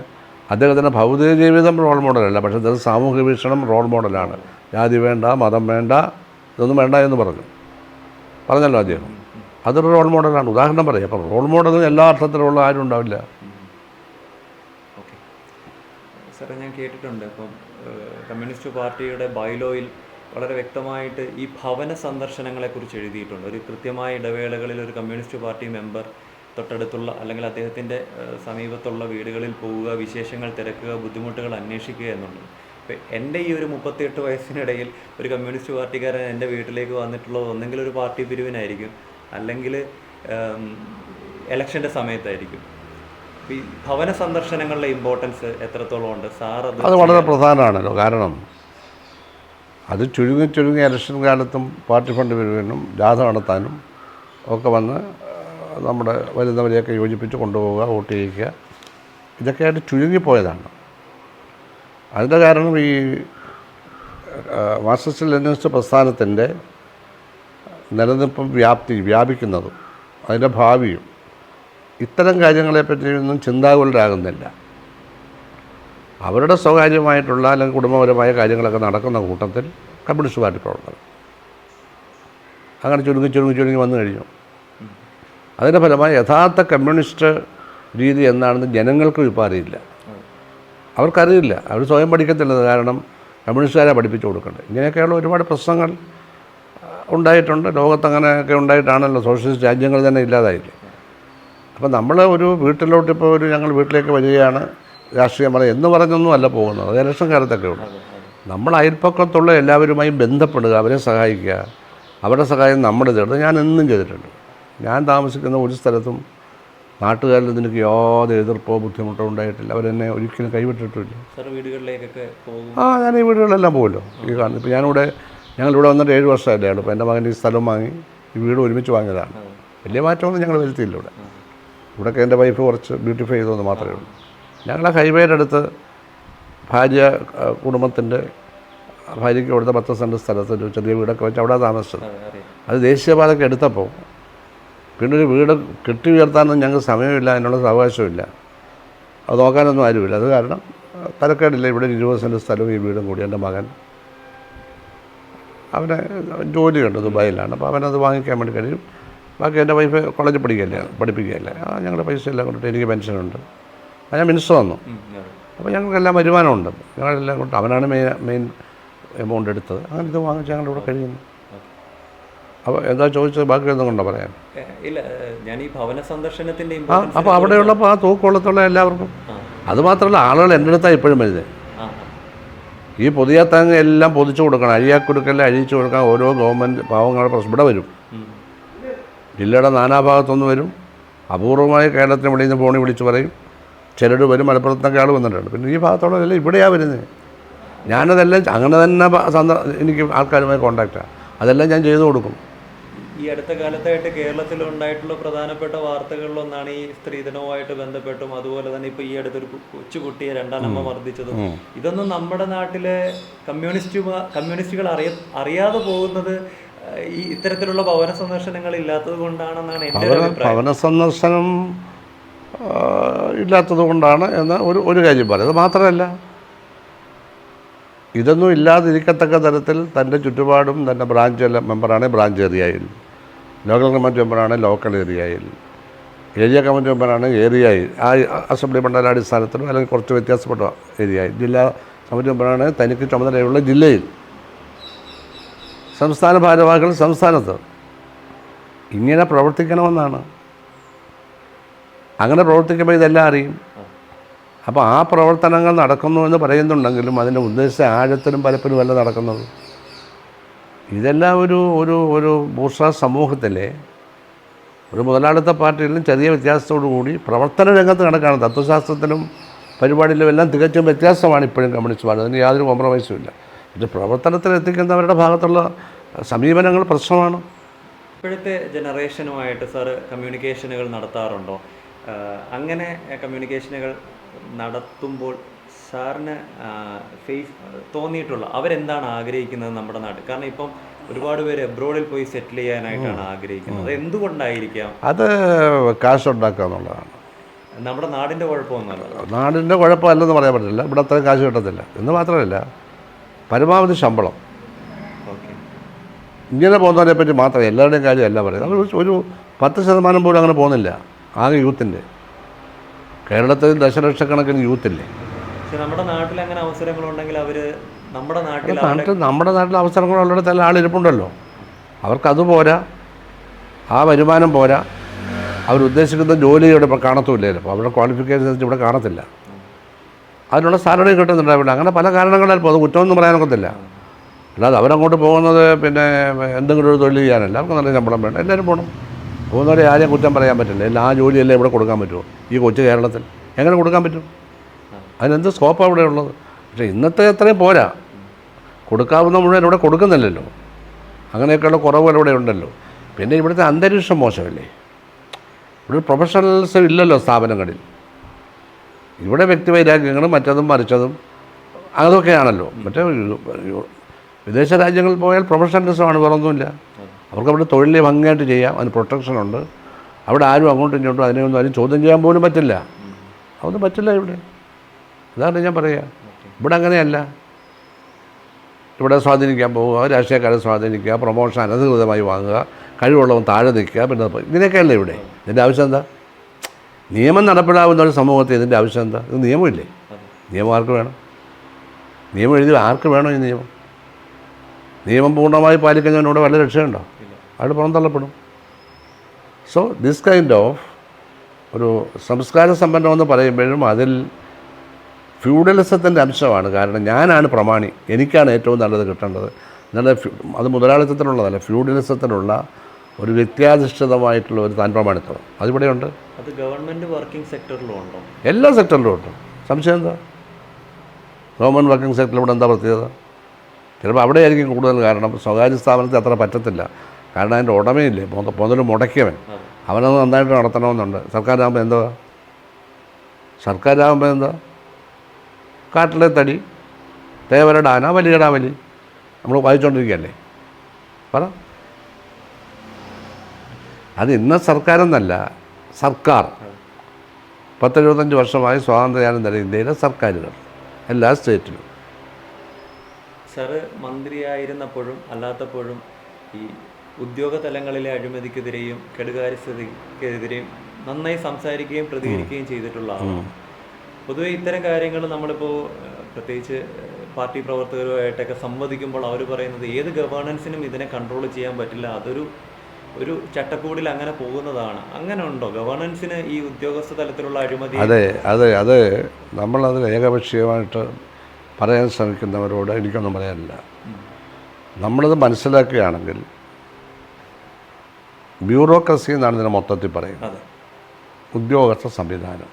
അദ്ദേഹത്തിന്റെ ഭൗതിക ജീവിതം റോൾ മോഡലല്ല പക്ഷേ അദ്ദേഹം സാമൂഹിക വീക്ഷണം റോൾ മോഡലാണ് ജാതി വേണ്ട മതം വേണ്ട ഇതൊന്നും വേണ്ട എന്ന് പറഞ്ഞു. പറഞ്ഞല്ലോ അദ്ദേഹം. അതൊരു റോൾ മോഡലാണ് ഉദാഹരണം പറയാം. അപ്പോൾ റോൾ മോഡൽ എല്ലാ അർത്ഥത്തിലുള്ള ആരും ഉണ്ടാവില്ല. ഓക്കെ. സാറേ ഞാൻ കേട്ടിട്ടുണ്ട്. അപ്പം കമ്മ്യൂണിസ്റ്റ് പാർട്ടിയുടെ ബൈലോയിൽ വളരെ വ്യക്തമായിട്ട് ഈ ഭവന സന്ദർശനങ്ങളെക്കുറിച്ച് എഴുതിയിട്ടുണ്ട്. ഒരു കൃത്യമായ ഇടവേളകളിൽ ഒരു കമ്മ്യൂണിസ്റ്റ് പാർട്ടി മെമ്പർ തൊട്ടടുത്തുള്ള അല്ലെങ്കിൽ അദ്ദേഹത്തിന്റെ സമീപത്തുള്ള വീടുകളിൽ പോവുക വിശേഷങ്ങൾ തിരക്കുക ബുദ്ധിമുട്ടുകൾ അന്വേഷിക്കുക എന്നുള്ളത് ഇപ്പം എന്റെ ഈ ഒരു മുപ്പത്തിയെട്ട് വയസ്സിനിടയിൽ ഒരു കമ്മ്യൂണിസ്റ്റ് പാർട്ടിക്കാരൻ എന്റെ വീട്ടിലേക്ക് വന്നിട്ടുള്ളത് ഒന്നെങ്കിൽ ഒരു പാർട്ടി പിരിവിനായിരിക്കും. അല്ലെങ്കിൽ ഇലക്ഷന്റെ സമയത്തായിരിക്കും. ഈ ഭവന സന്ദർശനങ്ങളുടെ ഇമ്പോർട്ടൻസ് എത്രത്തോളം ഉണ്ട്? സാർ അത് വളരെ പ്രധാനമാണല്ലോ കാരണം അത് ചുരുങ്ങി ചുരുങ്ങി ഇലക്ഷൻ കാലത്തും പാർട്ടി ഫണ്ട് പിരിവിനും ജാഥ നടത്താനും ഒക്കെ വന്ന് നമ്മുടെ വരുന്നവരെയൊക്കെ യോജിപ്പിച്ച് കൊണ്ടുപോവുക വോട്ട് ചെയ്യിക്കുക. ഇതൊക്കെയായിട്ട് ചുരുങ്ങിപ്പോയതാണ്. അതിന്റെ കാരണം ഈ മാർസിസ്റ്റ് മാർക്സിസ്റ്റ് ലെനിനിസ്റ്റ് പ്രസ്ഥാനത്തിന്റെ നിലനിൽപ്പും വ്യാപ്തി വ്യാപിക്കുന്നതും അതിന്റെ ഭാവിയും ഇത്തരം കാര്യങ്ങളെപ്പറ്റിയൊന്നും ചിന്താകുലരാകുന്നില്ല. അവരുടെ സ്വകാര്യമായിട്ടുള്ള അല്ലെങ്കിൽ കുടുംബപരമായ കാര്യങ്ങളൊക്കെ നടക്കുന്ന കൂട്ടത്തിൽ കമ്മ്യൂണിസ്റ്റ് പാർട്ടി പ്രവർത്തനം അങ്ങനെ ചുരുങ്ങി ചുരുങ്ങി ചുരുങ്ങി വന്നു കഴിഞ്ഞു. അതിന്റെ ഫലമായി യഥാർത്ഥ കമ്മ്യൂണിസ്റ്റ് രീതി എന്താണെന്ന് ജനങ്ങൾക്കും ഇപ്പോൾ അറിയില്ല. അവർക്കറിയില്ല. അവർ സ്വയം പഠിക്കത്തില്ല. കാരണം കമ്മ്യൂണിസ്റ്റുകാരെ പഠിപ്പിച്ചു കൊടുക്കേണ്ടത്. ഇങ്ങനെയൊക്കെയുള്ള ഒരുപാട് പ്രശ്നങ്ങൾ ഉണ്ടായിട്ടുണ്ട്. ലോകത്ത് അങ്ങനെയൊക്കെ ഉണ്ടായിട്ടാണല്ലോ സോഷ്യലിസ്റ്റ് രാജ്യങ്ങൾ തന്നെ ഇല്ലാതായില്ലേ? അപ്പം നമ്മൾ ഒരു വീട്ടിലോട്ട് ഇപ്പോൾ ഒരു ഞങ്ങൾ വീട്ടിലേക്ക് വരികയാണ് രാഷ്ട്രീയം പറയാം എന്ന് പറഞ്ഞൊന്നും അല്ല പോകുന്നത്. അത് ഇലക്ഷൻ കാലത്തൊക്കെ ഉള്ളു. നമ്മൾ അയൽപ്പക്കത്തുള്ള എല്ലാവരുമായും ബന്ധപ്പെടുക അവരെ സഹായിക്കുക. അവരുടെ സഹായം നമ്മുടെ തേടുക ഞാൻ എന്നും ചെയ്തിട്ടുണ്ട്. ഞാൻ താമസിക്കുന്ന ഒരു സ്ഥലത്തും നാട്ടുകാരിൽ എനിക്ക് യാതൊരു എതിർപ്പോ ബുദ്ധിമുട്ടോ ഉണ്ടായിട്ടില്ല. അവരെന്നെ ഒരിക്കലും കൈവിട്ടിട്ടില്ല. വീടുകളിലേക്കൊക്കെ ആ ഞാൻ ഈ വീടുകളിലെല്ലാം പോകുമല്ലോ. ഈ കാണുന്നത് ഇപ്പോൾ ഞാനിവിടെ ഞങ്ങളിവിടെ വന്നിട്ട് ഏഴ് വർഷമല്ലേ ഉള്ളൂ. ഇപ്പം എന്റെ മകന്റെ ഈ സ്ഥലം വാങ്ങി ഈ വീട് ഒരുമിച്ച് വാങ്ങിയതാണ്. വലിയ മാറ്റമൊന്നും ഞങ്ങൾ വരുത്തിയില്ല ഇവിടെ. ഇവിടെയൊക്കെ എന്റെ വൈഫ് കുറച്ച് ബ്യൂട്ടിഫൈ ചെയ്തതെന്ന് മാത്രമേ ഉള്ളൂ. ഞങ്ങളെ ഹൈവേയുടെ അടുത്ത് ഭാര്യ കുടുംബത്തിന്റെ ഭാര്യയ്ക്ക് ഇവിടുത്തെ പത്ത് സെന്റ് സ്ഥലത്ത് ഒരു ചെറിയ വീടൊക്കെ വെച്ച് അവിടെ താമസിച്ചത്. അത് ദേശീയപാതയ്ക്ക് എടുത്തപ്പോൾ പിന്നെ ഒരു വീട് കെട്ടി ഉയർത്താനൊന്നും ഞങ്ങൾക്ക് സമയമില്ല അതിനുള്ള അവകാശമില്ല അത് നോക്കാനൊന്നും ആരുമില്ല. അത് കാരണം തലക്കേടില്ല. ഇവിടെ ഇരുപത് സെന്റ് സ്ഥലവും ഈ വീടും കൂടി എന്റെ മകൻ. അവനെ ജോലിയുണ്ട് ദുബായിലാണ്. അപ്പോൾ അവനത് വാങ്ങിക്കാൻ വേണ്ടി കഴിയും. ബാക്കി എന്റെ വൈഫ് കോളേജിൽ പഠിക്കുകയല്ലേ പഠിപ്പിക്കുകയല്ലേ. ആ ഞങ്ങളുടെ പൈസ എല്ലാം കൊണ്ടിട്ട് എനിക്ക് പെൻഷനുണ്ട് അത് ഞാൻ മിനിസ്റ്റർ വന്നു. അപ്പോൾ ഞങ്ങൾക്കെല്ലാം വരുമാനമുണ്ട്. ഞങ്ങളെല്ലാം കൊണ്ട് അവനാണ് മെയിൻ മെയിൻ എമൗണ്ട് എടുത്തത്. അങ്ങനെ ഇത് വാങ്ങിച്ച് ഇവിടെ കഴിയുന്നു. അപ്പോൾ എന്താ ചോദിച്ചത്? ബാക്കി ഒന്നും കൊണ്ടോ പറയാൻ? ഇല്ല ഞാൻ ഈ ഭവന സന്ദർശനത്തിന്റെ ആ അപ്പോൾ അവിടെയുള്ളപ്പോൾ ആ തൂക്കുള്ളത്തുള്ള എല്ലാവർക്കും. അതുമാത്രമല്ല ആളുകൾ എന്റെ അടുത്താണ് ഇപ്പോഴും വരുന്നത് ഈ പുതിയ തങ്ങ എല്ലാം പൊതിച്ചു കൊടുക്കണം. അഴിയാക്കുടുക്കെല്ലാം അഴിച്ചു കൊടുക്കാൻ ഓരോ ഗവൺമെന്റ് പാവങ്ങളുടെ പ്രശ്നം ഇവിടെ വരും. ജില്ലയുടെ നാനാഭാഗത്തുനിന്ന് വരും. അപൂർവമായ കേരളത്തിന് വെളിയിൽ നിന്ന് ഫോണിൽ വിളിച്ച് പറയും. ചിലർ വരും. മലപ്പുറത്തൊക്കെ ആൾ വന്നിട്ടുണ്ട്. പിന്നെ ഈ ഭാഗത്തുള്ളതെല്ലാം ഇവിടെയാണ് വരുന്നത് ഞാനതെല്ലാം അങ്ങനെ തന്നെ എനിക്ക് ആൾക്കാരുമായി കോണ്ടാക്റ്റാണ് അതെല്ലാം ഞാൻ ചെയ്തു കൊടുക്കും. ഈ അടുത്ത കാലത്തായിട്ട് കേരളത്തിൽ ഉണ്ടായിട്ടുള്ള പ്രധാനപ്പെട്ട വാർത്തകളിലൊന്നാണ് ഈ സ്ത്രീധനവുമായിട്ട് ബന്ധപ്പെട്ടും അതുപോലെ തന്നെ ഇപ്പൊ ഈ അടുത്തൊരു കൊച്ചുകുട്ടിയെ രണ്ടാനമ്മ മർദ്ദിച്ചതും. ഇതൊന്നും നമ്മുടെ നാട്ടിലെ കമ്മ്യൂണിസ്റ്റ് കമ്മ്യൂണിസ്റ്റുകൾ അറിയ അറിയാതെ പോകുന്നത് ഈ ഇത്തരത്തിലുള്ള ഭവന സന്ദർശനങ്ങൾ ഇല്ലാത്തത് കൊണ്ടാണെന്നാണ് എന്റെ ഭവന സന്ദർശനം ഇല്ലാത്തത് കൊണ്ടാണ് എന്ന് ഒരു ഒരു കാര്യം പറയുന്നത് അത് മാത്രമല്ല ഇതൊന്നും ഇല്ലാതിരിക്കത്തക്ക തരത്തിൽ തന്റെ ചുറ്റുപാടും തന്റെ ബ്രാഞ്ച് എല്ലാം മെമ്പറാണ് ബ്രാഞ്ച് ഏരിയയിൽ ലോക്കൽ കമ്മിറ്റി മെമ്പറാണ് ലോക്കൽ ഏരിയയിൽ ഏരിയ കമ്മിറ്റി മെമ്പറാണ് ഏരിയയിൽ ആ അസംബ്ലി മണ്ഡലാടിസ്ഥാനത്തിലും അല്ലെങ്കിൽ കുറച്ച് വ്യത്യാസപ്പെട്ട ഏരിയയിൽ ജില്ലാ കമ്മിറ്റി മെമ്പറാണ് തനിക്ക് ചുമതലയുള്ള ജില്ലയിൽ. സംസ്ഥാന ഭാരവാഹികൾ സംസ്ഥാനത്ത്. ഇങ്ങനെ പ്രവർത്തിക്കണമെന്നാണ്. അങ്ങനെ പ്രവർത്തിക്കുമ്പോൾ ഇതെല്ലാം അറിയും. അപ്പോൾ ആ പ്രവർത്തനങ്ങൾ നടക്കുന്നു എന്ന് പറയുന്നുണ്ടെങ്കിലും അതിന്റെ ഉദ്ദേശിച്ച ആഴത്തിലും പലപ്പോഴും അല്ല നടക്കുന്നത്. ഇതെല്ലാം ഒരു ഒരു ഒരു ബൂർഷ സമൂഹത്തിലെ ഒരു മുതലാളിത്ത പാർട്ടിയിലും ചെറിയ വ്യത്യാസത്തോടു കൂടി പ്രവർത്തന രംഗത്ത് നടക്കുകയാണ് തത്വശാസ്ത്രത്തിലും പരിപാടിയിലും എല്ലാം തികച്ചും വ്യത്യാസമാണ് ഇപ്പോഴും കമ്മ്യൂണിസ്റ്റ് പാർട്ടി. അതിന് യാതൊരു കോംപ്രമൈസും ഇല്ല. ഇത് പ്രവർത്തനത്തിൽ എത്തിക്കുന്നവരുടെ ഭാഗത്തുള്ള സമീപനങ്ങൾ പ്രശ്നമാണ്. ഇപ്പോഴത്തെ ജനറേഷനുമായിട്ട് സാറ് കമ്മ്യൂണിക്കേഷനുകൾ നടത്താറുണ്ടോ? അങ്ങനെ കമ്മ്യൂണിക്കേഷനുകൾ നടത്തുമ്പോൾ സാറിന് ഫേസ് തോന്നിയിട്ടുള്ള അവരെന്താണ് ആഗ്രഹിക്കുന്നത് നമ്മുടെ നാട്ടിൽ? കാരണം ഇപ്പം ഒരുപാട് പേര് എബ്രോഡിൽ പോയി സെറ്റിൽ ചെയ്യാനായിട്ടാണ് ആഗ്രഹിക്കുന്നത്. അത് എന്തുകൊണ്ടായിരിക്കാം? അത് കാശ് ഉണ്ടാക്കുക എന്നുള്ളതാണ്. നമ്മുടെ നാടിന്റെ കുഴപ്പമൊന്നുമല്ല. നാടിന്റെ കുഴപ്പമല്ലെന്ന് പറയാൻ പറ്റില്ല. ഇവിടെ അത്രയും കാശ് കിട്ടത്തില്ല. എന്ന് മാത്രമല്ല പരമാവധി ശമ്പളം. ഇങ്ങനെ പോകുന്നവരെ പറ്റി മാത്രമേ എല്ലാവരുടെയും കാര്യമല്ല പറയുന്നത് അവർ ഒരു പത്ത് ശതമാനം പോലും അങ്ങനെ പോകുന്നില്ല. ആകെ യൂത്തിന്റെ. കേരളത്തിൽ ദശലക്ഷക്കണക്കിന് യൂത്തില്ലേ? നമ്മുടെ നാട്ടിൽ അങ്ങനെ അവസരങ്ങളുണ്ടെങ്കിൽ അവർ നമ്മുടെ നാട്ടിൽ നാട്ടിൽ നമ്മുടെ നാട്ടിൽ അവസരങ്ങളുള്ളിടത്ത് എല്ലാ ആളിരിപ്പുണ്ടല്ലോ. അവർക്കത് പോരാ. ആ വരുമാനം പോരാ. അവരുദ്ദേശിക്കുന്ന ജോലി ഇവിടെ ഇപ്പോൾ കാണത്തുമില്ലല്ലോ. അപ്പോൾ അവരുടെ ക്വാളിഫിക്കേഷൻ ഇവിടെ കാണത്തില്ല. അതിനുള്ള സാലറി കിട്ടുന്നുണ്ടാവില്ല അങ്ങനെ പല കാരണങ്ങളാൽ പോകും കുറ്റമൊന്നും പറയാനൊക്കത്തില്ല അല്ലാതെ അവരങ്ങോട്ട് പോകുന്നത് പിന്നെ എന്തെങ്കിലും ഒരു തൊഴിൽ ചെയ്യാനല്ല അവർക്ക് നല്ല ശമ്പളം വേണം. എല്ലാവരും പോകണം പോകുന്നവരെ ആരെയും കുറ്റം പറയാൻ പറ്റില്ല. എല്ലാ ആ ജോലിയല്ലേ ഇവിടെ കൊടുക്കാൻ പറ്റുമോ ഈ കൊച്ചു കേരളത്തിൽ എങ്ങനെ കൊടുക്കാൻ പറ്റും? അതിനെന്ത് സ്കോപ്പാണ് ഇവിടെ ഉള്ളത്? പക്ഷേ ഇന്നത്തെ അത്രയും പോരാ. കൊടുക്കാവുന്ന മുഴുവൻ ഇവിടെ കൊടുക്കുന്നില്ലല്ലോ. അങ്ങനെയൊക്കെയുള്ള കുറവുകൾ ഇവിടെ ഉണ്ടല്ലോ. പിന്നെ ഇവിടുത്തെ അന്തരീക്ഷം മോശമല്ലേ? ഇവിടെ പ്രൊഫഷണൽസ് ഇല്ലല്ലോ സ്ഥാപനങ്ങളിൽ. ഇവിടെ വ്യക്തിവൈരാഗ്യങ്ങളും മറ്റതും മറിച്ചതും അതൊക്കെയാണല്ലോ. മറ്റേ വിദേശ രാജ്യങ്ങളിൽ പോയാൽ പ്രൊഫഷണലിസമാണ് വേറൊന്നുമില്ല. അവർക്ക് അവിടെ തൊഴിലിനെ ഭംഗിയായിട്ട് ചെയ്യാം അതിന് പ്രൊട്ടക്ഷനുണ്ട് അവിടെ ആരും അങ്ങോട്ടും ഇങ്ങോട്ടും അതിനെയൊന്നും ആരും ചോദ്യം ചെയ്യാൻ പോലും പറ്റില്ല. അതൊന്നും പറ്റില്ല ഇവിടെ. അതാണ് ഞാൻ പറയുക ഇവിടെ അങ്ങനെയല്ല. ഇവിടെ സ്വാധീനിക്കാൻ പോവുക രാഷ്ട്രീയക്കാരെ സ്വാധീനിക്കുക പ്രൊമോഷൻ അനധികൃതമായി വാങ്ങുക കഴിവുള്ളവൻ താഴെ നിൽക്കുക പിന്നെ ഇങ്ങനെയൊക്കെയല്ലേ ഇവിടെ? ഇതിന്റെ ആവശ്യം എന്താ? നിയമം നടപ്പിലാവുന്ന ഒരു സമൂഹത്തിൽ ഇതിന്റെ ആവശ്യം എന്താ? ഇത് നിയമമില്ലേ? നിയമം ആർക്ക് വേണം? നിയമം എഴുതി ആർക്ക് വേണം ഈ നിയമം? നിയമം പൂർണമായി പാലിക്കുന്നതിനോട് വല്ല രക്ഷയുണ്ടോ? അയാൾ പുറന്തള്ളപ്പെടും സോ ദിസ് കൈൻഡ് ഓഫ് ഒരു സംസ്കാര സമ്പന്നമെന്ന് പറയുമ്പോഴും അതിൽ ഫ്യൂഡലിസത്തിന്റെ അംശമാണ്. കാരണം ഞാനാണ് പ്രമാണി. എനിക്കാണ് ഏറ്റവും നല്ലത് കിട്ടേണ്ടത്. ഫ്യൂ- അത് മുതലാളിത്തത്തിനുള്ളതല്ല ഫ്യൂഡലിസത്തിനുള്ള ഒരു വ്യക്തിയാധിഷ്ഠിതമായിട്ടുള്ള ഒരു പ്രമാണിത്വം അതിവിടെയുണ്ട്? അത് ഗവൺമെന്റ് വർക്കിംഗ് സെക്ടറിലും ഉണ്ടോ. എല്ലാ സെക്ടറിലും ഉണ്ട്. സംശയം എന്താ? ഗവൺമെന്റ് വർക്കിംഗ് സെക്ടറിൽ ഇവിടെ എന്താ പ്രത്യേകത? ചിലപ്പോൾ അവിടെ ആയിരിക്കും കൂടുതൽ കാരണം. സ്വകാര്യ സ്ഥാപനത്തിൽ അത്ര പറ്റത്തില്ല. കാരണം അതിന്റെ ഉടമയില്ലേ? മുത- മുതൽ മുടക്കിയവൻ. അവനത് നന്നായിട്ട് നടത്തണമെന്നുണ്ട്. സർക്കാരാകുമ്പോൾ എന്താ? സർക്കാരാകുമ്പോൾ എന്താ? കാട്ടിലെ തടി തേവരടാന ആന വലിയടാ വലി. നമ്മൾ വായിച്ചുകൊണ്ടിരിക്കുകയല്ലേ? പറ. അത് ഇന്ന സർക്കാരെന്നല്ല സർക്കാർ. പത്തെഴുപത്തഞ്ച് വർഷമായി സ്വാതന്ത്ര്യാനന്തര ഇന്ത്യയിലെ സർക്കാരുകൾ എല്ലാ സ്റ്റേറ്റിലും. സാറ് മന്ത്രിയായിരുന്നപ്പോഴും അല്ലാത്തപ്പോഴും ഈ ഉദ്യോഗ തലങ്ങളിലെ അഴിമതിക്കെതിരെയും കെടുകാര്യസ്ഥതയ്ക്കെതിരെയും നന്നായി സംസാരിക്കുകയും പ്രതികരിക്കുകയും ചെയ്തിട്ടുള്ള ആളാണ്. പൊതുവെ ഇത്തരം കാര്യങ്ങൾ നമ്മളിപ്പോൾ പ്രത്യേകിച്ച് പാർട്ടി പ്രവർത്തകരുമായിട്ടൊക്കെ സംവദിക്കുമ്പോൾ അവർ പറയുന്നത് ഏത് ഗവേണൻസിനും ഇതിനെ കൺട്രോൾ ചെയ്യാൻ പറ്റില്ല അതൊരു ഒരു ചട്ടക്കൂടിൽ അങ്ങനെ പോകുന്നതാണ്. അങ്ങനെ ഉണ്ടോ? ഗവേണൻസിന് ഈ ഉദ്യോഗസ്ഥ തലത്തിലുള്ള അഴിമതി? അതെ അതെ അത് നമ്മളത് ഏകപക്ഷീയമായിട്ട് പറയാൻ ശ്രമിക്കുന്നവരോട് എനിക്കൊന്നും പറയാനില്ല. നമ്മളത് മനസ്സിലാക്കുകയാണെങ്കിൽ ബ്യൂറോക്രസി എന്നാണ് ഇതിനെ മൊത്തത്തിൽ പറയുന്നത്. ഉദ്യോഗസ്ഥ സംവിധാനം.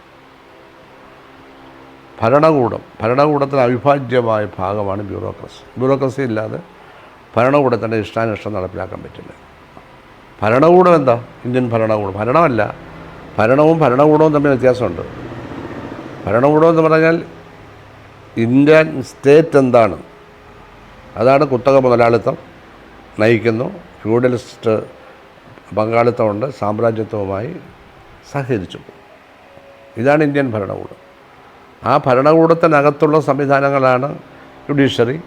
ഭരണകൂടം ഭരണകൂടത്തിന് അവിഭാജ്യമായ ഭാഗമാണ് ബ്യൂറോക്രസി. ബ്യൂറോക്രസി ഇല്ലാതെ ഭരണകൂടത്തിന്റെ ഇഷ്ടാനിഷ്ടം നടപ്പിലാക്കാൻ പറ്റില്ല. ഭരണകൂടം എന്താ? ഇന്ത്യൻ ഭരണകൂടം. ഭരണമല്ല. ഭരണവും ഭരണകൂടവും തമ്മിൽ വ്യത്യാസമുണ്ട്. ഭരണകൂടം എന്ന് പറഞ്ഞാൽ ഇന്ത്യൻ സ്റ്റേറ്റ് എന്താണ്? അതാണ് കുത്തക മുതലാളിത്തം നയിക്കുന്നു. ഫ്യൂഡലിസ്റ്റ് പങ്കാളിത്തമുണ്ട്. സാമ്രാജ്യത്വവുമായി സഹകരിച്ചു. ഇതാണ് ഇന്ത്യൻ ഭരണകൂടം. ആ ഭരണകൂടത്തിനകത്തുള്ള സംവിധാനങ്ങളാണ് ജുഡീഷ്യറി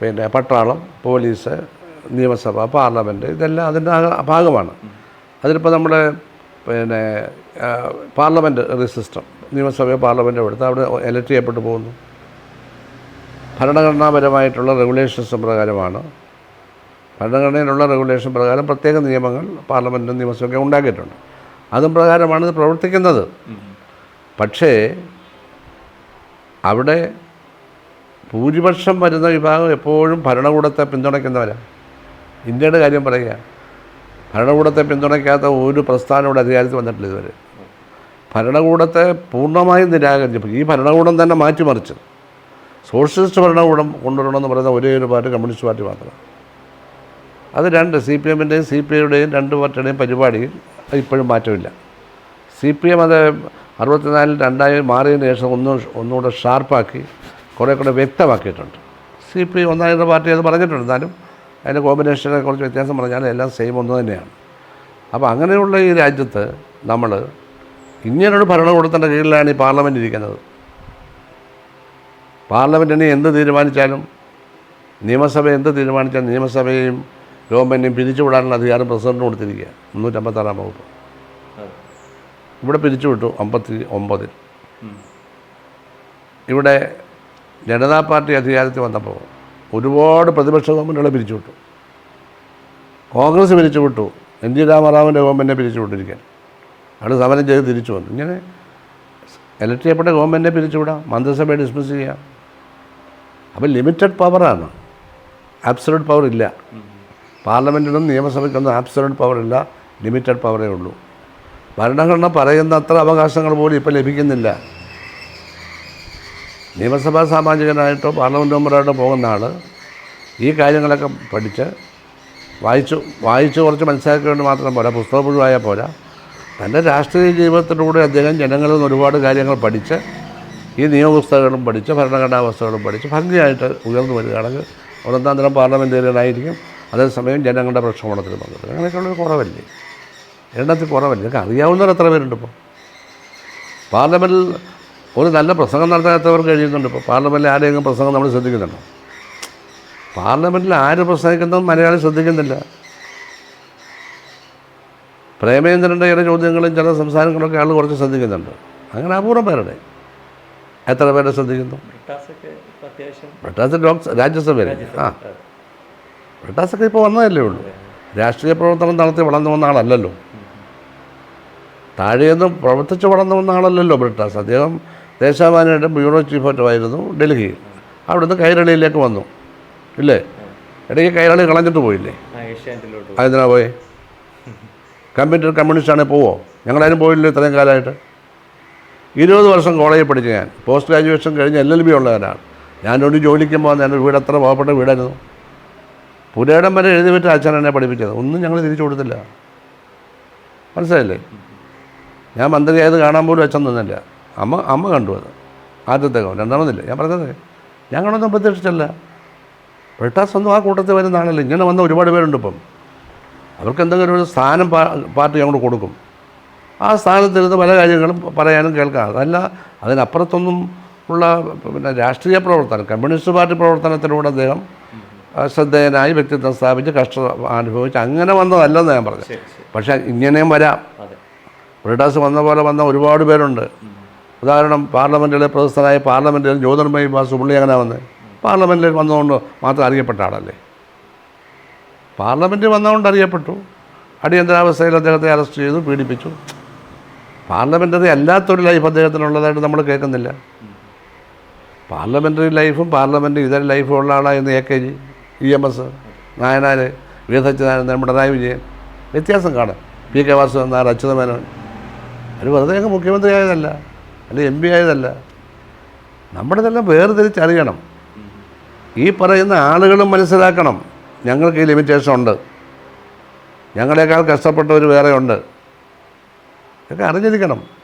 പിന്നെ പട്ടാളം പോലീസ് നിയമസഭ പാർലമെന്റ് ഇതെല്ലാം അതിന്റെ ഭാഗമാണ്. അതിലിപ്പോൾ നമ്മുടെ പിന്നെ പാർലമെന്റ് സിസ്റ്റം നിയമസഭയോ പാർലമെന്റോ എടുത്ത് അവിടെ എലക്ട് ചെയ്യപ്പെട്ടു പോകുന്നു. ഭരണഘടനാപരമായിട്ടുള്ള റെഗുലേഷൻസ് പ്രകാരമാണ്. ഭരണഘടനയിലുള്ള റെഗുലേഷൻ പ്രകാരം പ്രത്യേക നിയമങ്ങൾ പാർലമെന്റും നിയമസഭയൊക്കെ ഉണ്ടാക്കിയിട്ടുണ്ട്. അതും പ്രകാരമാണ് ഇത് പ്രവർത്തിക്കുന്നത്. പക്ഷേ അവിടെ ഭൂരിപക്ഷം വരുന്ന വിഭാഗം എപ്പോഴും ഭരണകൂടത്തെ പിന്തുണയ്ക്കുന്നവരാണ് ഇന്ത്യയുടെ കാര്യം പറയുക. ഭരണകൂടത്തെ പിന്തുണയ്ക്കാത്ത ഒരു പ്രസ്ഥാനം ഇവിടെ അധികാരത്തിൽ വന്നിട്ടില്ല ഇതുവരെ. ഭരണകൂടത്തെ പൂർണമായും നിരാകരിച്ചു ഈ ഭരണകൂടം തന്നെ മാറ്റിമറിച്ച്. സോഷ്യലിസ്റ്റ് ഭരണകൂടം കൊണ്ടുവരണമെന്ന് പറയുന്ന ഒരേ ഒരു പാർട്ടി കമ്മ്യൂണിസ്റ്റ് പാർട്ടി മാത്രമാണ്. അത് രണ്ട് സി പി എമ്മിന്റെയും സി പി ഐയുടെയും രണ്ട് പാർട്ടിയുടെയും പരിപാടി ഇപ്പോഴും മാറ്റമില്ല. സി പി എം അത് അറുപത്തിനാലിൽ രണ്ടായി മാറിയതിന് ശേഷം ഒന്ന് ഒന്നുകൂടെ ഷാർപ്പാക്കി കുറേ കൂടെ വ്യക്തമാക്കിയിട്ടുണ്ട്. സി പി ഒന്നായിരുന്ന പാർട്ടി അത് പറഞ്ഞിട്ടുണ്ട്. എന്നാലും അതിന്റെ കോമ്പിനേഷനെ കുറച്ച് വ്യത്യാസം പറഞ്ഞാൽ എല്ലാം സെയിം ഒന്ന് തന്നെയാണ്. അപ്പോൾ അങ്ങനെയുള്ള ഈ രാജ്യത്ത് നമ്മൾ ഇങ്ങനൊരു ഭരണകൂടത്തിന്റെ കീഴിലാണ് ഈ പാർലമെന്റ് ഇരിക്കുന്നത്. പാർലമെന്റിനെ എന്ത് തീരുമാനിച്ചാലും നിയമസഭ എന്ത് തീരുമാനിച്ചാലും നിയമസഭയും ഗവൺമെന്റും പിരിച്ചുവിടാനുള്ള അധികാരം പ്രസിഡന്റിന് കൊടുത്തിരിക്കുക മുന്നൂറ്റമ്പത്താറാം വകുപ്പ്. ഇവിടെ പിരിച്ചുവിട്ടു അമ്പത്തി ഒമ്പതിൽ ഇവിടെ ജനതാ പാർട്ടി അധികാരത്തിൽ വന്നപ്പോൾ ഒരുപാട് പ്രതിപക്ഷ ഗവൺമെന്റുകളെ പിരിച്ചുവിട്ടു. കോൺഗ്രസ് പിരിച്ചുവിട്ടു. എൻ ജി രാമറാവിന്റെ ഗവൺമെന്റിനെ പിരിച്ചുവിട്ടിരിക്കാൻ. അയാൾ സമരം ചെയ്ത് തിരിച്ചു വന്നു. ഇങ്ങനെ എലക്ട് ചെയ്യപ്പെട്ട ഗവൺമെന്റിനെ പിരിച്ചുവിടാം. മന്ത്രിസഭയെ ഡിസ്മിസ് ചെയ്യാം. അപ്പോൾ ലിമിറ്റഡ് പവറാണ് ആബ്സലൂട്ട് പവർ ഇല്ല. പാർലമെന്റിനും നിയമസഭയ്ക്കൊന്നും ആബ്സലൂട്ട് പവർ ഇല്ല. ലിമിറ്റഡ് പവറേ ഉള്ളൂ. ഭരണഘടന പറയുന്ന അത്ര അവകാശങ്ങൾ പോലും ഇപ്പോൾ ലഭിക്കുന്നില്ല. നിയമസഭാ സാമാജികനായിട്ടോ പാർലമെന്റ് മെമ്പറായിട്ടോ പോകുന്ന ആൾ ഈ കാര്യങ്ങളൊക്കെ പഠിച്ച് വായിച്ചു വായിച്ച് കുറച്ച് മനസ്സിലാക്കി മാത്രം പോരാ. പുസ്തകം മുഴുവായാൽ പോരാ. തന്റെ രാഷ്ട്രീയ ജീവിതത്തിലൂടെ അദ്ദേഹം ജനങ്ങളിൽ നിന്ന് ഒരുപാട് കാര്യങ്ങൾ പഠിച്ച് ഈ നിയമപുസ്തകങ്ങളും പഠിച്ച് ഭരണഘടനാ പുസ്തകങ്ങളും പഠിച്ച് ഭംഗിയായിട്ട് ഉയർന്നു വരികയാണെങ്കിൽ ഒന്നാം തരം പാർലമെന്റേറിയനായിരിക്കും അതേസമയം ജനങ്ങളുടെ പ്രക്ഷോഭണത്തിൽ പങ്കെടുക്കും. അങ്ങനെയൊക്കെയുള്ളൊരു കുറവല്ലേ? എണ്ണത്തിൽ കുറവല്ലേ? അറിയാവുന്നവർ എത്ര പേരുണ്ട് ഇപ്പോൾ പാർലമെന്റിൽ ഒരു നല്ല പ്രസംഗം നടത്താത്തവർ കഴിയുന്നുണ്ട് ഇപ്പോൾ പാർലമെന്റിൽ ആരെങ്കിലും പ്രസംഗം നമ്മൾ ശ്രദ്ധിക്കുന്നുണ്ടോ? പാർലമെന്റിൽ ആര് പ്രസംഗിക്കുന്നതും മലയാളി ശ്രദ്ധിക്കുന്നില്ല. പ്രേമേന്ദ്രന്റെ ചില ചോദ്യങ്ങളും ചില സംസാരങ്ങളൊക്കെ ആൾ കുറച്ച് ശ്രദ്ധിക്കുന്നുണ്ട്. അങ്ങനെ അപൂർവം പേരുടെ എത്ര പേരെ ശ്രദ്ധിക്കുന്നു? ബ്രിട്ടാസ് ലോക്സ് രാജ്യസഭയിൽ. ആ. ബ്രിട്ടാസൊക്കെ ഇപ്പോൾ വന്നതല്ലേ ഉള്ളൂ. രാഷ്ട്രീയ പ്രവർത്തനം നടത്തി വളർന്നു വന്ന ആളല്ലല്ലോ. താഴെയൊന്നും പ്രവർത്തിച്ച് വളർന്നു വന്ന ആളല്ലല്ലോ ബ്രിട്ടാസ്. അദ്ദേഹം ദേശാഭിമാനിയുടെ ബ്യൂറോ ചീഫ് ആയിരുന്നു ഡൽഹിയിൽ അവിടുന്ന് കൈരളിയിലേക്ക് വന്നു. ഇല്ലേ? ഇടയ്ക്ക് കൈരളി കളഞ്ഞിട്ട് പോയില്ലേ? അതെന്തിനാ പോയി? കമ്പ്യൂട്ടർ കമ്മ്യൂണിസ്റ്റാണെങ്കിൽ പോവോ? ഞങ്ങളാരും പോയില്ല ഇത്രയും കാലമായിട്ട്? ഇരുപത് വർഷം കോളേജിൽ പഠിച്ചു ഞാൻ. പോസ്റ്റ് ഗ്രാജുവേഷൻ കഴിഞ്ഞ് എൽ എൽ ബി ഉള്ളവരാണ് ഞാനൊരു ജോലിക്ക് പോകുന്ന എന്റെ വീട് അത്ര പാവപ്പെട്ട വീടായിരുന്നു. പുരയിടം വരെ എഴുതി വെച്ച അച്ഛൻ എന്നെ പഠിപ്പിച്ചത്. ഒന്നും ഞങ്ങൾ തിരിച്ചു കൊടുത്തില്ല. മനസ്സിലായില്ലേ? ഞാൻ മന്ത്രിയായത് കാണാൻ പോലും അച്ഛൻ നിന്നില്ല. അമ്മ അമ്മ കണ്ടു അത്. ആദ്യത്തെ ഗവൺ രണ്ടാമതില്ല ഞാൻ പറഞ്ഞത് ഞങ്ങളൊന്നും പ്രതീക്ഷിച്ചല്ല ബ്രിട്ടാസ് ഒന്നും ആ കൂട്ടത്തിൽ വരുന്ന ആളല്ല. ഇങ്ങനെ വന്ന ഒരുപാട് പേരുണ്ട് ഇപ്പം. അവർക്ക് എന്തെങ്കിലും ഒരു സ്ഥാനം പാർട്ടി അങ്ങോട്ട് കൊടുക്കും. ആ സ്ഥാനത്തിരുന്ന് പല കാര്യങ്ങളും പറയാനും കേൾക്കാം. അതല്ല അതിനപ്പുറത്തൊന്നും ഉള്ള പിന്നെ രാഷ്ട്രീയ പ്രവർത്തനം കമ്മ്യൂണിസ്റ്റ് പാർട്ടി പ്രവർത്തനത്തിലൂടെ അദ്ദേഹം ശ്രദ്ധേയനായി വ്യക്തിത്വം സ്ഥാപിച്ച് കഷ്ട അനുഭവിച്ച് അങ്ങനെ വന്നതല്ലെന്ന് ഞാൻ പറഞ്ഞു പക്ഷേ ഇങ്ങനെയും വരാം. ബ്രിഡാസ് ബ്രിട്ടാസ് വന്ന പോലെ വന്ന ഒരുപാട് പേരുണ്ട്. ഉദാഹരണം പാർലമെന്റിലെ പ്രശസ്തനായ പാർലമെന്റിൽ ജ്യോതിർമയി ബാസു പുള്ളി അങ്ങനെ വന്നത് പാർലമെന്റിൽ വന്നതുകൊണ്ട് മാത്രം അറിയപ്പെട്ട ആളല്ലേ? പാർലമെന്റിൽ വന്നതുകൊണ്ട് അറിയപ്പെട്ടു. അടിയന്തരാവസ്ഥയിൽ അദ്ദേഹത്തെ അറസ്റ്റ് ചെയ്തു പീഡിപ്പിച്ചു. പാർലമെന്ററി അല്ലാത്തൊരു ലൈഫ് അദ്ദേഹത്തിനുള്ളതായിട്ട് നമ്മൾ കേൾക്കുന്നില്ല. പാർലമെന്ററി ലൈഫും പാർലമെന്റ് ഇതര ലൈഫും ഉള്ള ആളായിരുന്നു A K G E M S Nayanar V Pinarayi Vijayan. വ്യത്യാസം കാണാം. P K Vasudevan Nair Achutha Menon. അവർ വെറുതെ അങ്ങ് മുഖ്യമന്ത്രി അല്ലെങ്കിൽ എം പി ആയതല്ല. നമ്മുടെതെല്ലാം വേർതിരിച്ചറിയണം ഈ പറയുന്ന ആളുകളും മനസ്സിലാക്കണം. ഞങ്ങൾക്ക് ഈ ലിമിറ്റേഷൻ ഉണ്ട്. ഞങ്ങളെക്കാൾ കഷ്ടപ്പെട്ടവർ വേറെ ഉണ്ട് ഇതൊക്കെ അറിഞ്ഞിരിക്കണം.